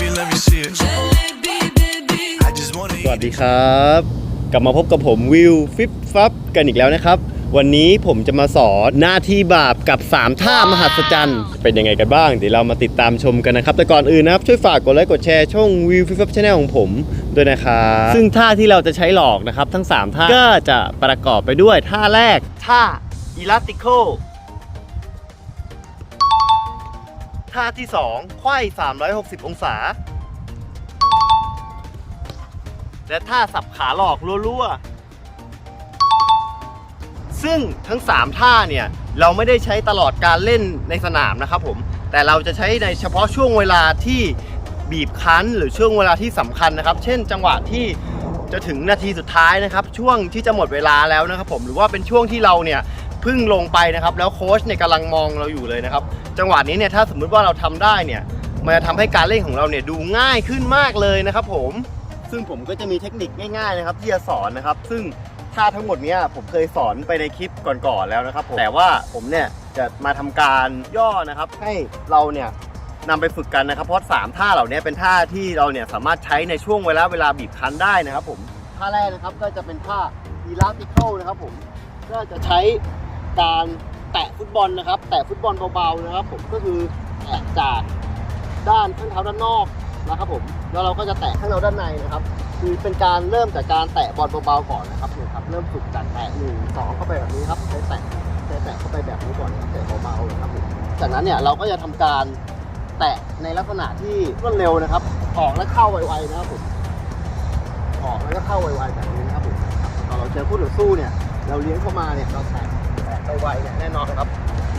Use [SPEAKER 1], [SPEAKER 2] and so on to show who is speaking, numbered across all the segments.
[SPEAKER 1] Jalebi, let me see it. I just wanna
[SPEAKER 2] สวัสดีครับ กลับมาพบกับผมวิวฟิปฟับกันอีกแล้วนะครับ วันนี้ผมจะมาสอนหน้าที่บาปกับ 3 ท่ามหัศจรรย์ เป็นยังไงกันบ้าง เดี๋ยวเรามาติดตามชมกันนะครับ แต่ก่อนอื่นนะครับ ช่วยฝากกดไลค์กดแชร์ช่องวิวฟิปฟับชาแนลของผมด้วยนะครับซึ่งท่าที่เราจะใช้หลอกนะครับ ทั้ง 3 ท่าก็จะประกอบไปด้วยท่าแรกท่า elastical ท่าที่ 2 ไขว้ 360 องศา และท่าสับขาหลอกรัวๆ ซึ่งทั้ง 3 ท่าเนี่ย เราไม่ได้ใช้ตลอดการเล่นในสนามนะครับผม แต่เราจะใช้ในเฉพาะช่วงเวลาที่บีบคั้น หรือช่วงเวลาที่สำคัญนะครับ เช่น จังหวะที่จะถึงนาทีสุดท้ายนะครับ ช่วงที่จะหมดเวลาแล้วนะครับผม หรือว่าเป็นช่วงที่เราเนี่ย เพิ่งลงไปนะครับ แล้วโค้ชเนี่ยกำลังมองเราอยู่เลยนะครับ จังหวะนี้เนี่ยถ้าสมมุติว่าเราทำได้เนี่ยมันจะทำให้การเล่นของเราเนี่ยดูง่ายขึ้นมากเลยนะครับ ผม ซึ่งผมก็จะมีเทคนิคง่ายๆนะครับที่จะสอนนะครับ ซึ่งท่าทั้งหมดเนี้ยผมเคยสอนไปในคลิปก่อนๆแล้วนะครับผมแต่ว่าผมเนี่ยจะมาทำการย่อนะครับ ให้เราเนี่ยนำไปฝึกกันนะครับเพราะสามท่าเหล่านี้เป็นท่าที่เราเนี่ยสามารถใช้ในช่วงเวลาเวลาบีบคั้นได้นะครับ ผมท่าแรกนะครับก็จะเป็นท่า elastical นะครับผมก็จะใช้ การแตะฟุตบอลนะครับ แตะฟุตบอลเบาๆนะครับ ผมก็คือแตะจากด้านข้างเท้าด้านนอกนะครับผมแล้วเราก็จะแตะข้างเราด้านในนะครับ คือเป็นการเริ่มจากการแตะบอลเบาๆก่อนนะครับเนี่ครับเริ่มฝึกจากแตะหนึ่งสองเข้าไปแบบนี้ครับใช้แตะใช้แตะเข้าไปแบบนี้ก่อนแตะเบาๆนะครับผมจากนั้นเนี่ยเราก็จะทำการแตะในลักษณะที่รวดเร็วนะครับ ออกและเข้าไวๆนะครับผมออกแล้วก็เข้าไวๆแบบนี้นะครับผมตอนเราเจอคู่ต่อสู้เนี่ย เราเลี้ยงเข้ามาเนี่ยเราแตะ ไปไวเนี่ยแน่นอนครับ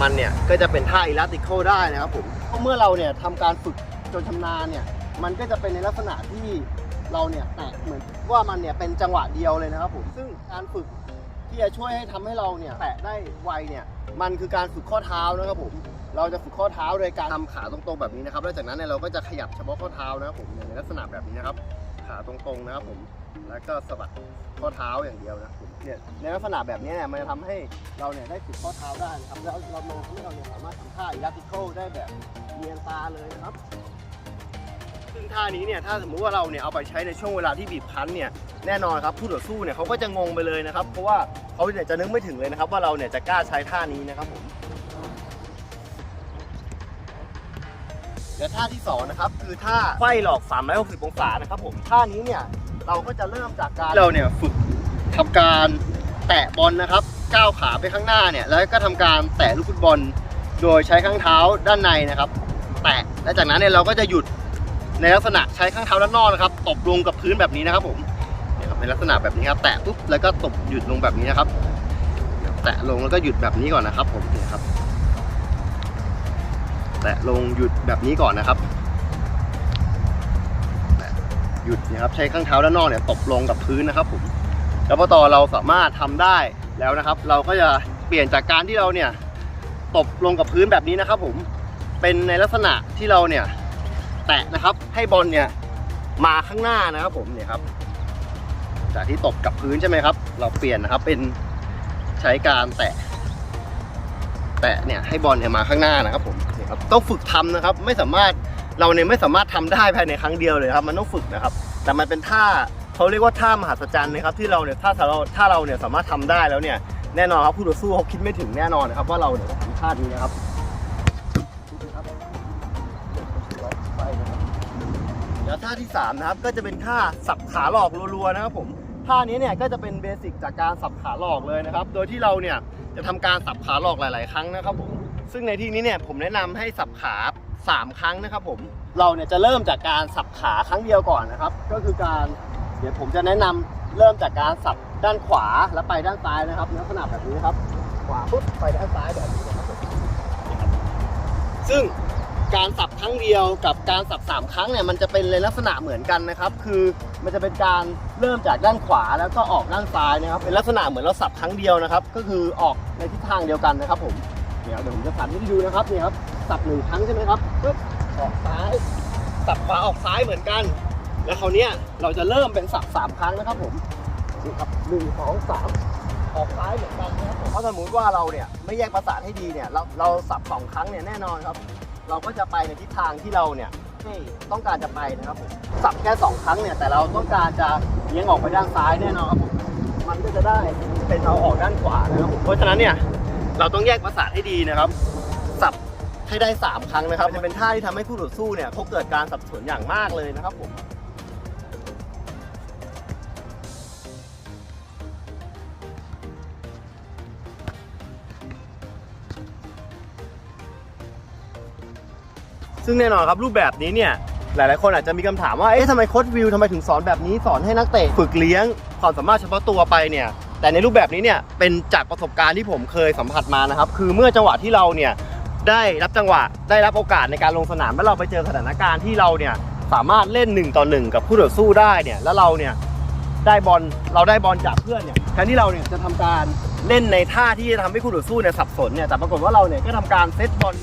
[SPEAKER 2] มันเนี่ยก็จะเป็นท่าอิลาติโคได้นะครับผมเพราะเมื่อเราเนี่ยทำการฝึกจนชำนาญเนี่ยมันก็จะเป็นในลักษณะที่เราเนี่ยแตะเหมือนว่ามันเนี่ยเป็นจังหวะเดียวเลยนะครับผมซึ่งการฝึกที่จะช่วยให้ทำให้เราเนี่ยแตะได้ไวเนี่ยมันคือการฝึกข้อเท้านะครับผมเราจะฝึกข้อเท้าโดยการทำขาตรงๆแบบนี้นะครับแล้วจากนั้นเนี่ยเราก็จะขยับเฉพาะข้อเท้านะครับผมในลักษณะแบบนี้นะครับ ขาตรงๆนะครับผม แล้วก็สะบัดข้อเท้าอย่างเดียวนะผมเนี่ยในลักษณะแบบนี้เนี่ยมันจะทำให้เราเนี่ยได้ฝึกข้อเท้าได้นะครับแล้วเรามองที่เราเนี่ยสามารถทำท่าอิลาติโคได้แบบเนียนตาเลยนะครับ ซึ่งท่านี้เนี่ยถ้าสมมุติว่าเราเนี่ยเอาไปใช้ในช่วงเวลาที่บีบคั้นเนี่ยแน่นอนครับผู้ต่อสู้เนี่ยเขาก็จะงงไปเลยนะครับ เพราะว่าเขาเนี่ยจะนึกไม่ถึงเลยนะครับ ว่าเราเนี่ยจะกล้าใช้ท่านี้นะครับผม เดี๋ยวท่าที่สองนะครับคือท่าไขว้หลอก 360 องศานะครับผมท่านี้เนี่ยเราก็จะเริ่มจากการเราเนี่ยฝึกทำการแตะบอลนะครับก้าวขาไปข้างหน้าเนี่ยแล้วก็ทำการแตะลูกฟุตบอล โดยใช้ข้างเท้าด้านในนะครับ แตะและจากนั้นเนี่ยเราก็จะหยุดในลักษณะใช้ข้างเท้าด้านนอกนะครับตบลงกับพื้นแบบนี้นะครับผมเนี่ยครับในลักษณะแบบนี้ครับแตะปุ๊บแล้วก็ตบหยุดลงแบบนี้นะครับ แตะลงแล้วก็หยุดแบบนี้ก่อนนะครับผมเนี่ยครับ แตะลงหยุดแบบนี้ก่อนนะครับหยุดนะครับใช้ข้างเท้าด้านนอกเนี่ยตบลงกับพื้นนะครับผมแล้วพอต่อเราสามารถทำได้แล้วนะครับ เราก็จะเปลี่ยนจากการที่เราเนี่ยตบลงกับพื้นแบบนี้นะครับ ผมเป็นในลักษณะที่เราเนี่ยแตะนะครับให้บอลเนี่ยมาข้างหน้านะครับผมเนี่ยครับจากที่ตบกับพื้นใช่ไหมครับ เราเปลี่ยนนะครับเป็นใช้การแตะ แตะเนี่ยให้บอลเนี่ยมาข้างหน้านะครับผม ครับต้องฝึกทำนะครับ ไม่สามารถเราเนี่ยไม่สามารถทำได้ภายในครั้งเดียวเลยครับ มันต้องฝึกนะครับ แต่มันเป็นท่าเขาเรียกว่าท่ามหัศจรรย์นะครับที่เราเนี่ยถ้าเราถ้าเราเนี่ยสามารถทำได้แล้วเนี่ยแน่นอนครับผู้ต่อสู้เขาคิดไม่ถึงแน่นอนนะครับ ว่าเราเนี่ยทำท่านี้นะครับแล้วท่าที่3นะครับก็จะเป็นท่าสับขาหลอกรัวๆนะครับผมท่านี้เนี่ยก็จะเป็นเบสิกจากการสับขาหลอกเลยนะครับ โดยที่เราเนี่ยจะทำการสับขาหลอกหลาย ๆ ครั้งนะครับผม ซึ่งในที่นี้เนี่ยผมแนะนำให้สับขา 3 ครั้งนะครับผม เราเนี่ยจะเริ่มจากการสับขาครั้งเดียวก่อนนะครับ ก็คือการเดี๋ยวผมจะแนะนำเริ่มจากการสับด้านขวาแล้วไปด้านซ้ายนะครับลักษณะแบบนี้นะครับ ขวาปุ๊บไปด้านซ้ายแบบนี้นะครับผมนี่ครับซึ่งการสับครั้งเดียวกับการสับสามครั้งเนี่ยมันจะเป็นในลักษณะเหมือนกันนะครับ คือมันจะเป็นการเริ่มจากด้านขวาแล้วก็ออกด้านซ้ายนะครับ เป็นลักษณะเหมือนเราสับครั้งเดียวนะครับ ก็คือออกในทิศทางเดียวกันนะครับผม เดี๋ยวเดี๋ยวผมจะสาธิตให้ดูนะครับนี่ครับสับหนึ่งครั้งใช่ไหมครับปึ๊บออกซ้ายสับขวาออกซ้ายเหมือนกัน แล้วคราวนี้เราจะเริ่มเป็นสับสามครั้งนะครับผมนี่ครับหนึ่งสองสามออกซ้ายเหมือนกันนะครับเพราะสมมติว่าเราเนี่ยไม่แยกประสาทให้ดีเนี่ยเราเราสับสองครั้งเนี่ยแน่นอนครับ เราก็จะไปในทิศทางที่เราเนี่ยต้องการจะไปนะครับผมสับแค่สองครั้งเนี่ยแต่เราต้องการจะเลี้ยงออกไปด้านซ้ายแน่นอนครับผมมันก็จะได้เป็นเอาออกด้านขวานะครับผมเพราะฉะนั้นเนี่ย เราต้องแยกประสาทให้ดีนะครับ สับให้ได้สามครั้งนะครับจะเป็นท่าที่ทำให้คู่ต่อสู้เนี่ยเขาเกิดการสับสนอย่างมากเลยนะครับผมซึ่งแน่นอนครับรูปแบบนี้เนี่ยหลาย ๆ คนอาจจะมีคำถามว่าเอ๊ะทำไมโค้ชวิวทำไมถึงสอนแบบนี้สอนให้นักเตะฝึกเลี้ยงความสามารถเฉพาะตัวไปเนี่ย แต่ในรูปแบบนี้เนี่ยเป็นจากประสบการณ์ที่ผมเคยสัมผัสมานะครับ คือเมื่อจังหวะที่เราเนี่ยได้รับจังหวะได้รับโอกาสในการลงสนามแล้วเราไปเจอสถานการณ์ที่เราเนี่ยสามารถเล่น1ต่อ1กับคู่ต่อสู้ได้เนี่ยแล้วเราเนี่ยได้บอลเราได้บอลจากเพื่อนเนี่ยแทนที่เราเนี่ยจะทำการเล่นในท่าที่จะทำให้คู่ต่อสู้เนี่ยสับสนเนี่ยแต่ปรากฏว่าเราเนี่ยก็ทำการเซตบอล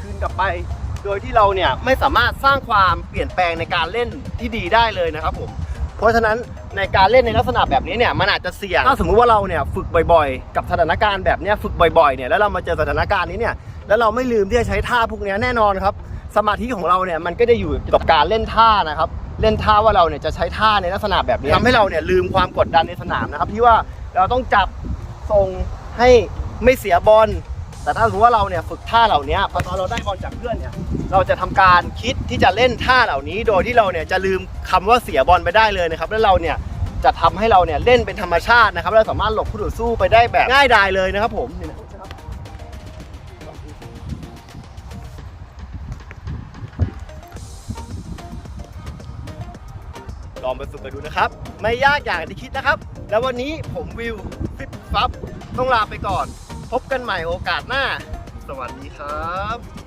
[SPEAKER 2] คืนกลับไป โดยที่เราเนี่ยไม่สามารถสร้างความเปลี่ยนแปลงในการเล่นที่ดีได้เลยนะครับผมเพราะฉะนั้น ในการเล่นในลักษณะแบบนี้เนี่ยมันอาจจะเสี่ยงถ้าสมมุติว่าเราเนี่ยฝึกบ่อยๆ กับสถานการณ์แบบนี้ฝึกบ่อยๆเนี่ยแล้วเรามาเจอสถานการณ์นี้เนี่ยแล้วเราไม่ลืมที่จะใช้ท่าพวกนี้แน่นอนครับ สมาธิของเราเนี่ยมันก็จะอยู่กับการเล่นท่านะครับเล่นท่าว่าเราเนี่ยจะใช้ท่าในลักษณะแบบนี้ทำให้เราเนี่ยลืมความกดดันในสนามนะครับที่ว่าเราต้องจับทรงให้ไม่เสียบอลแต่ถ้าสมมติว่าเราเนี่ยฝึกท่าเหล่านี้พอตอนเราได้บอลจากเพื่อนเนี่ย เราจะทำการคิดที่จะเล่นท่าเหล่านี้ โดยที่เราเนี่ยจะลืมคำว่าเสียบอลไปได้เลยนะครับ แล้วเราเนี่ยจะทำให้เราเนี่ยเล่นเป็นธรรมชาตินะครับแล้วสามารถหลบคู่ต่อสู้ไปได้แบบง่ายดายเลยนะครับผมนี่นะลองไปฝึกกันดูนะครับ ไม่ยากอย่างที่คิดนะครับ แล้ววันนี้ผมวิวฟิปฟับต้องลาไปก่อน พบกันใหม่โอกาสหน้า สวัสดีครับ